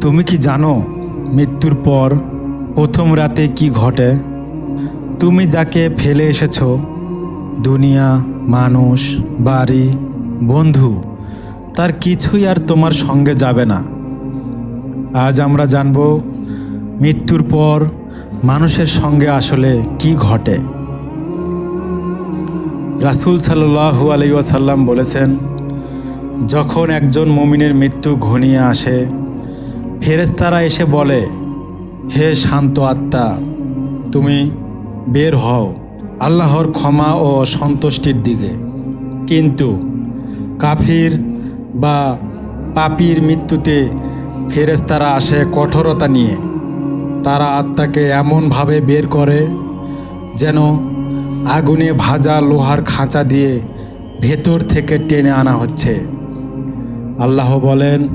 তুমি কি জানো মৃত্যুর পর প্রথম রাতে কি ঘটে? তুমি যাকে ফেলে এসেছ, দুনিয়া, মানুষ, বাড়ি, বন্ধু, তার কিছুই আর তোমার সঙ্গে যাবে না। আজ আমরা জানব মৃত্যুর পর মানুষের সঙ্গে আসলে কি ঘটে। রাসুল সাল্লাহু আলাইসাল্লাম বলেছেন, যখন একজন মুমিনের মৃত্যু ঘনিয়ে আসে ফেরেস্তারা এসে বলে, হে শান্ত আত্মা, তুমি বের হও আল্লাহর ক্ষমা ও সন্তুষ্টির দিকে। কিন্তু কাফির বা পাপির মৃত্যুতে ফেরেস্তারা আসে কঠোরতা নিয়ে। তারা আত্মাকে এমনভাবে বের করে যেন আগুনে ভাজা লোহার খাঁচা দিয়ে ভেতর থেকে টেনে আনা হচ্ছে। আল্লাহ বলেন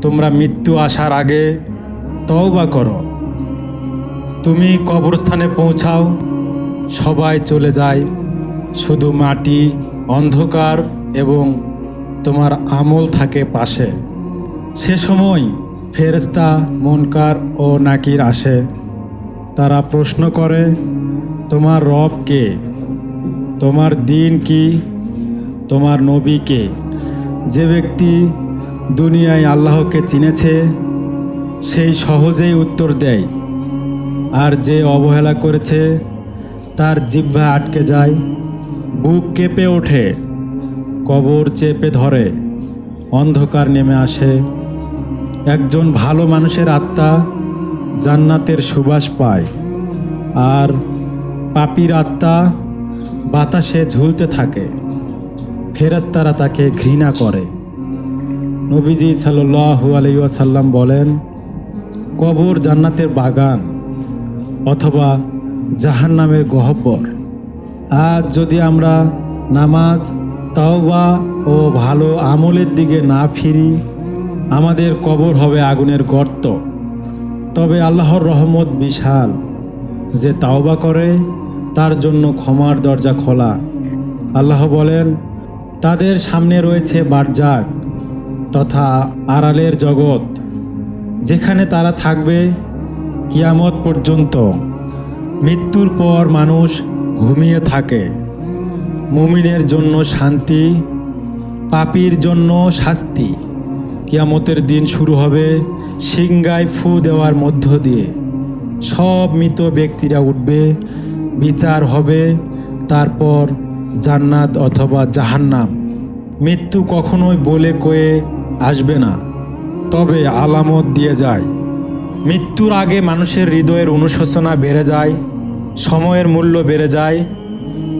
তোমরা মৃত্যু আসার আগে তওবা করো। তুমি কবরস্থানে পৌঁছাও। সবাই চলে যায়। শুধু মাটি অন্ধকার এবং তোমার আমল থাকে পাশে। সে সময় ফেরেস্তা মনকার ও নাকির আসে। তারা প্রশ্ন করে, তোমার রব কে? তোমার দিন কি? তোমার নবী কে? যে ব্যক্তি দুনিয়ায় আল্লাহকে চিনেছে, সেই সহজেই উত্তর দেয়। আর যে অবহেলা করেছে, তার জিহ্বা আটকে যায়, বুক কেঁপে ওঠে, কবর চেপে ধরে, অন্ধকার নেমে আসে। একজন ভালো মানুষের আত্মা জান্নাতের সুবাস পায়, আর পাপির আত্মা বাতাসে ঝুলতে থাকে ফেরাস্তারা তাকে ঘৃণা করে। নবীজি সাল্লু আলাইসাল্লাম বলেন, কবর জান্নাতের বাগান অথবা জাহান নামের গহব্বর। আজ যদি আমরা নামাজ, তাওবা ও ভালো আমলের দিকে না ফিরি, আমাদের কবর হবে আগুনের গর্ত। তবে আল্লাহর রহমত বিশাল যে তাওবা করে, তার জন্য ক্ষমার দরজা খোলা। আল্লাহ বলেন, তাদের সামনে রয়েছে বারজাক। তথা আড়ালের জগৎ, যেখানে তারা থাকবে কিয়ামত পর্যন্ত। মৃত্যুর পর মানুষ ঘুমিয়ে থাকে। মুমিনের জন্য শান্তি, পাপির জন্য শাস্তি। কিয়ামতের দিন শুরু হবে সিংগায় ফু দেওয়ার মধ্য দিয়ে। সব মৃত ব্যক্তিরা উঠবে, বিচার হবে, তারপর জান্নাত অথবা জাহান্নাম। মৃত্যু কখনোই বলে কয়ে আসবে না। তবে আলামত দিয়ে যায়। মৃত্যুর আগে মানুষের হৃদয়ের অনুশোচনা বেড়ে যায়, সময়ের মূল্য বেড়ে যায়।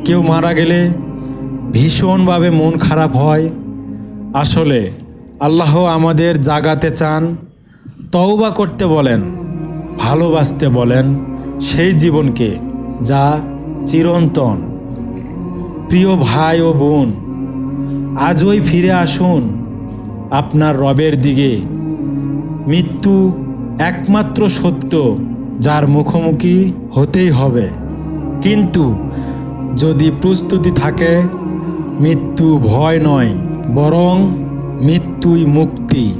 কেউ মারা গেলে ভীষণভাবে মন খারাপ হয়। আসলে আল্লাহ আমাদের জাগাতে চান, তওবা করতে বলেন, ভালোবাসতে বলেন সেই জীবনকে যা চিরন্তন। প্রিয় ভাই ও বোন, আজই ফিরে আসুন। আপনার রবের দিকে। মৃত্যু একমাত্র সত্য, যার মুখোমুখি হতেই হবে। কিন্তু যদি প্রস্তুতি থাকে, মৃত্যু ভয় নয়, বরং মৃত্যুই মুক্তি।